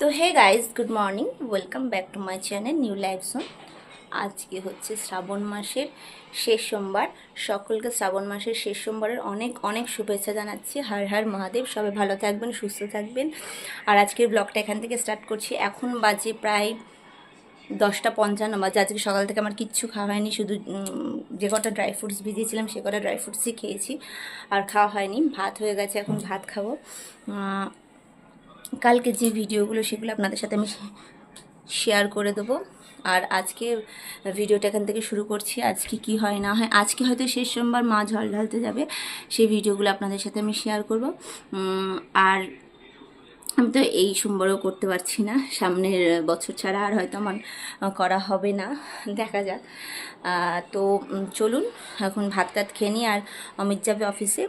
তো hey guys good morning welcome back to my channel new life zone আজকে হচ্ছে শ্রাবণ মাসের শেষ সোমবার। সকলকে শ্রাবণ মাসের শেষ সোমবারের অনেক অনেক শুভেচ্ছা জানাচ্ছি। হার হার মহাদেব, সবাই ভালো থাকবেন, সুস্থ থাকবেন। আর আজকের ব্লগটা এখান থেকে স্টার্ট করছি। এখন বাজে প্রায় দশটা পঞ্চান্ন। বাজে আজকে সকাল থেকে আমার কিচ্ছু খাওয়া হয়নি, শুধু যে কটা ড্রাই ফ্রুটস ভিজিয়েছিলাম, সে কটা ড্রাই ফ্রুটসই খেয়েছি। আর খাওয়া হয়নি, ভাত হয়ে গেছে, এখন ভাত খাব। কালকে যে ভিডিওগুলো সেগুলো আপনাদের সাথে আমি শেয়ার করে দেবো। আর আজকে ভিডিওটা এখান থেকে শুরু করছি। আজকে কি হয়, না হয়, আজকে হয়তো শেষ সোমবার মা জল ঢালতে যাবে, সেই ভিডিওগুলো আপনাদের সাথে আমি শেয়ার করব। আর আমি তো এই সোমবারও করতে পারছি না, সামনের বছর ছাড়া আর হয়তো আমার করা হবে না, দেখা যাক। তো চলুন, এখন ভাত টাত খেয়ে নিই। আর অমিত যাবে অফিসে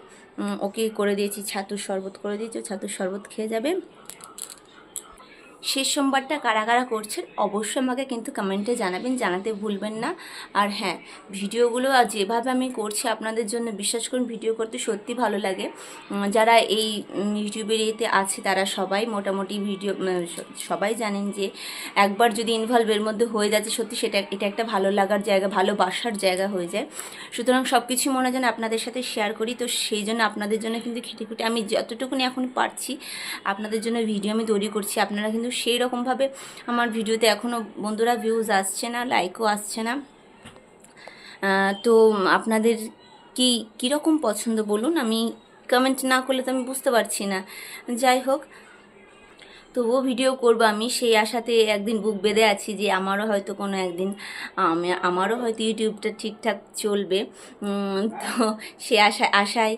ওকে করে দিয়েছি, ছাতুর শরবত করে দিয়েছি ছাতুর শরবত খেয়ে যাবে। শেষ সোমবারটা কারা কারা করছেন অবশ্যই আমাকে কিন্তু কমেন্টে জানাবেন, জানাতে ভুলবেন না। আর হ্যাঁ ভিডিওগুলো যেভাবে আমি করছি আপনাদের জন্য বিশ্বাস করুন, ভিডিও করতে সত্যি ভালো লাগে। যারা এই ইউটিউবের ইয়েতে আছে তারা সবাই মোটামুটি ভিডিও সবাই জানেন যে একবার যদি ইনভলভের মধ্যে হয়ে যাচ্ছে, সত্যি সেটা, এটা একটা ভালো লাগার জায়গা ভালোবাসার জায়গা হয়ে যায়। সুতরাং সব কিছু মনে যেন আপনাদের সাথে শেয়ার করি, তো সেই জন্য আপনাদের জন্য কিন্তু খেটে খুঁটে আমি যতটুকুনি এখন পারছি, আপনাদের জন্য ভিডিও আমি তৈরি করছি। আপনারা কিন্তু সেই রকমভাবে আমার ভিডিওতে এখনও বন্ধুরা ভিউজ আসছে না লাইকও আসছে না। তো আপনাদের কি, কীরকম পছন্দ বলুন? আমি কমেন্ট না করলে তো আমি বুঝতে পারছি না। যাই হোক তবুও ভিডিও করব। আমি সেই আশাতে একদিন বুক বেঁধে আছি যে আমারও হয়তো কোনো একদিন, আমি, আমারও হয়তো ইউটিউবটা ঠিকঠাক চলবে। তো সে আশা, আশায়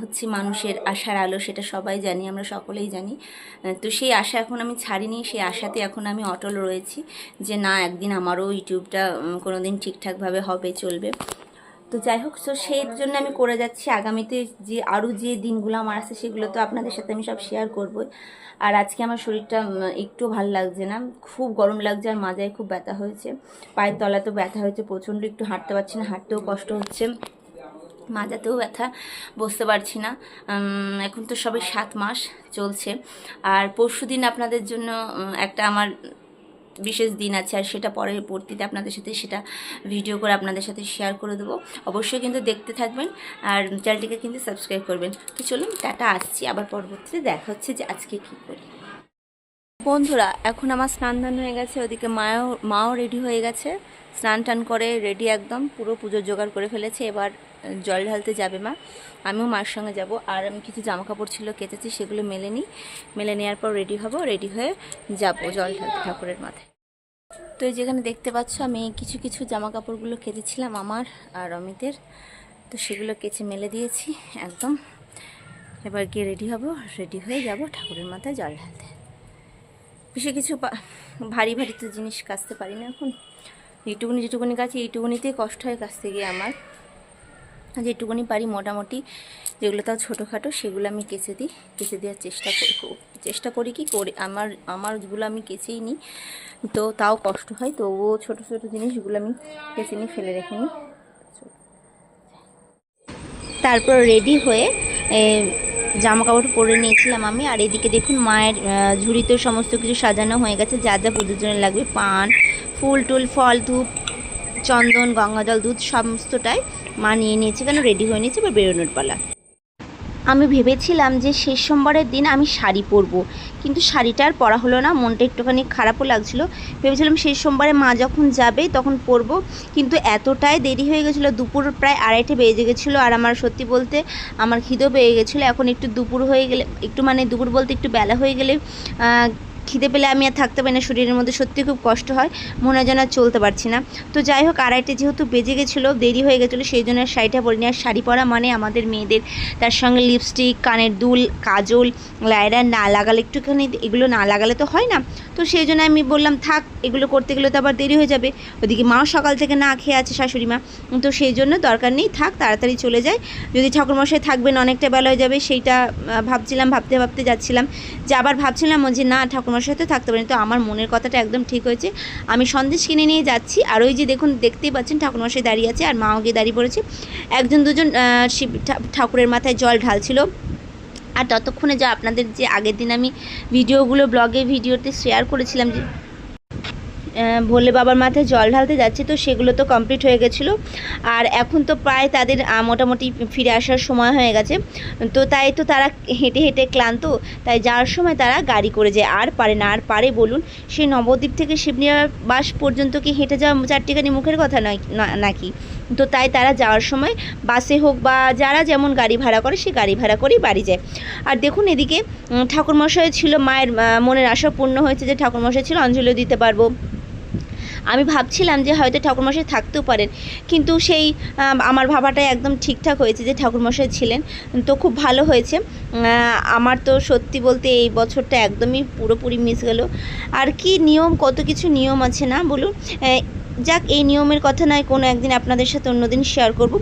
হচ্ছে মানুষের আশার আলো, সেটা সবাই জানি, আমরা সকলেই জানি। তো সেই আশা এখন আমি ছাড়িনি, সেই আশাতে এখন আমি অটল রয়েছি যে না, একদিন আমারও ইউটিউবটা কোনো দিন ঠিকঠাকভাবে হবে, চলবে। তো যাই হোক তো সেই জন্য আমি করে যাচ্ছি। আগামীতে যে আরও যে দিনগুলো আমার আছে, সেগুলো তো আপনাদের সাথে আমি সব শেয়ার করব আর আজকে আমার শরীরটা একটু ভালো লাগছে না। খুব গরম লাগছে আর মাজায় খুব ব্যথা হয়েছে। পায়ের তলাতেও ব্যথা হয়েছে, প্রচণ্ড একটু হাঁটতে পারছি না, হাঁটতেও কষ্ট হচ্ছে। মাজাতেও ব্যথা বসতে পারছি না। এখন তো সবে সাত মাস চলছে। আর পরশু দিন আপনাদের জন্য একটা আমার বিশেষ দিন আছে আর সেটা পরবর্তীতে আপনাদের সাথে সেটা ভিডিও করে আপনাদের সাথে শেয়ার করে দেবো। অবশ্যই কিন্তু দেখতে থাকবেন আর চ্যানেলটিকে কিন্তু সাবস্ক্রাইব করবেন। তো চলুন, টাটা, আসছি। আবার পরবর্তীতে দেখা হচ্ছে যে আজকে কী করি। বন্ধুরা, এখন আমার স্নান দান হয়ে গেছে, ওদিকে মাও মাও রেডি হয়ে গেছে। স্নান টান করে রেডি একদম, পুরো পুজোর জোগাড় করে ফেলেছে। এবার জল ঢালতে যাবে মা। আমিও মার সঙ্গে যাব। আর আমি কিছু জামা কাপড় ছিল কেচেছি, সেগুলো মেলে নিই মেলে নেওয়ার পর রেডি হব রেডি হয়ে যাব জল ঢালতে ঠাকুরের মাথায়। তো যেখানে দেখতে পাচ্ছ, আমি কিছু কিছু জামা কাপড়গুলো কেচেছিলাম আমার আর অমিতের। তো সেগুলো কেচে মেলে দিয়েছি, একদম। এবার গিয়ে রেডি হব রেডি হয়ে যাব ঠাকুরের মাথায় জল ঢালতে। বেশি কিছু ভারী ভারী তো জিনিস কাচতে পারি না এখন। এইটুকুনি যেটুকুনি কাছি এইটুকুনিতেই কষ্ট হয় কাচতে গিয়ে আমার। যেটুকুনি পারি মোটামুটি, যেগুলো তাও ছোটোখাটো, সেগুলো আমি কেচে দিই। কেচে দেওয়ার চেষ্টা করি চেষ্টা করি কি করি, আমার আমারগুলো আমি কেচেই নিই, তো তাও কষ্ট হয় তো ও ছোটো ছোটো জিনিসগুলো আমি কেচে নিই ফেলে রেখে নিই। তারপর রেডি হয়ে জামা কাপড় পরে নিয়েছিলাম আমি। আর এদিকে দেখুন মায়ের ঝুড়িতে সমস্ত কিছু সাজানো হয়ে গেছে। যা যা পুজোর জন্য লাগবে, পান, ফুল টুল, ফল ধূপ, চন্দন, গঙ্গাজল, দুধ, সমস্তটাই মা নিয়ে নিয়েছে। কেন? রেডি হয়ে নিয়েছে, এবার বেরোনোর পালা। আমি ভেবেছিলাম যে শেষ সোমবারের দিন আমি শাড়ি পরবো। কিন্তু শাড়িটা আর পরা হলো না, মনটা একটুখানি খারাপও লাগছিল। ভেবেছিলাম শেষ সোমবারে মা যখন যাবে তখন পরবো। কিন্তু এতটাই দেরি হয়ে গেছিল, দুপুর প্রায় আড়াইটে বেজে গেছিল। আর আমার সত্যি বলতে আমার খিদেও পেয়ে গেছিল। এখন একটু দুপুর হয়ে গেলে, একটু মানে দুপুর বলতে একটু বেলা হয়ে গেলে খিদে পেলে আমি আর থাকতে পারি না, শরীরের মধ্যে সত্যি খুব কষ্ট হয়, মনে যেন আর চলতে পারছি না। তো যাই হোক, আড়াইটে যেহেতু বেজে গেছিল, দেরি হয়ে গেছিল, সেই জন্য আর শাড়িটা পরিনি। আর শাড়ি পরা মানে আমাদের মেয়েদের, তার সঙ্গে লিপস্টিক কানের দুল, কাজল লাইরা না লাগালে একটুখানি এগুলো না লাগালে তো হয় না। তো সেই জন্য আমি বললাম, থাক, এগুলো করতে গেলে তো আবার দেরি হয়ে যাবে। ওদিকে মাও সকাল থেকে না খেয়ে আছে শাশুড়ি মা। তো সেই জন্য দরকার নেই, থাক, তাড়াতাড়ি চলে যায়। যদি ঠাকুরমশাই থাকবেন, অনেকটা বেলা হয়ে যাবে, সেইটা ভাবছিলাম, ভাবতে ভাবতে যাচ্ছিলাম। যে আবার ভাবছিলাম যে না ঠাকুরমশাই সাথে থাকতে পারি তো আমার মনের কথাটা একদম ঠিক হয়েছে। আমি সন্দেশ কিনে নিয়ে যাচ্ছি। আর ওই যে দেখুন, দেখতেই পাচ্ছেন ঠাকুরমশাই দাঁড়িয়ে আছে আর মাও গিয়ে দাঁড়িয়ে পড়েছে। একজন দুজন শিব ঠাকুরের মাথায় জল ঢালছিল। আর ততক্ষণে যা আপনাদের যে আগের দিন আমি ভিডিওগুলো, ব্লগে ভিডিওতে শেয়ার করেছিলাম যে ভোলে বাবার মাথায় জল ঢালতে যাচ্ছে, তো সেগুলো তো কমপ্লিট হয়ে গেছিল। আর এখন তো প্রায় তাদের মোটামুটি ফিরে আসার সময় হয়ে গেছে। তো তাই তো তারা হেঁটে হেঁটে ক্লান্ত, তাই যাওয়ার সময় তারা গাড়ি করে যায়। আর পারে না, আর পারে বলুন সেই নবদ্বীপ থেকে বাস পর্যন্ত কি হেঁটে যাওয়া চারটিখানি মুখের কথা নয় নাকি? তো তাই তারা যাওয়ার সময় বাসে হোক বা যারা যেমন গাড়ি ভাড়া করে, সে গাড়ি ভাড়া করেই বাড়ি যায়। আর দেখুন এদিকে ঠাকুরমশাই ছিল মায়ের মনের আশা পূর্ণ হয়েছে যে ঠাকুরমশাই ছিল, অঞ্জলিও দিতে পারব। আমি ভাবছিলাম যে হয়তো ঠাকুরমশাই থাকতেও পারেন। কিন্তু সেই আমার ভাবাটাই একদম ঠিকঠাক হয়েছে যে ঠাকুরমশাই ছিলেন। তো খুব ভালো হয়েছে। আমার তো সত্যি বলতে এই বছরটা একদমই পুরোপুরি মিস গেল। আর কি নিয়ম, কত কিছু নিয়ম আছে না বলুন? যাক, এই নিয়মের কথা নয়, কোনো একদিন আপনাদের সাথে অন্যদিন শেয়ার করব।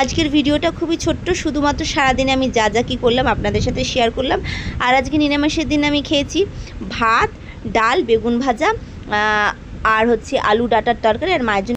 আজকের ভিডিওটা খুবই ছোট্ট, শুধুমাত্র সারাদিনে আমি যা যা কী করলাম আপনাদের সাথে শেয়ার করলাম। আর আজকে নিরামিষের দিন আমি খেয়েছি ভাত, ডাল, বেগুন ভাজা আর হচ্ছে আলু ডাটার তরকারি আর মায়ের জন্য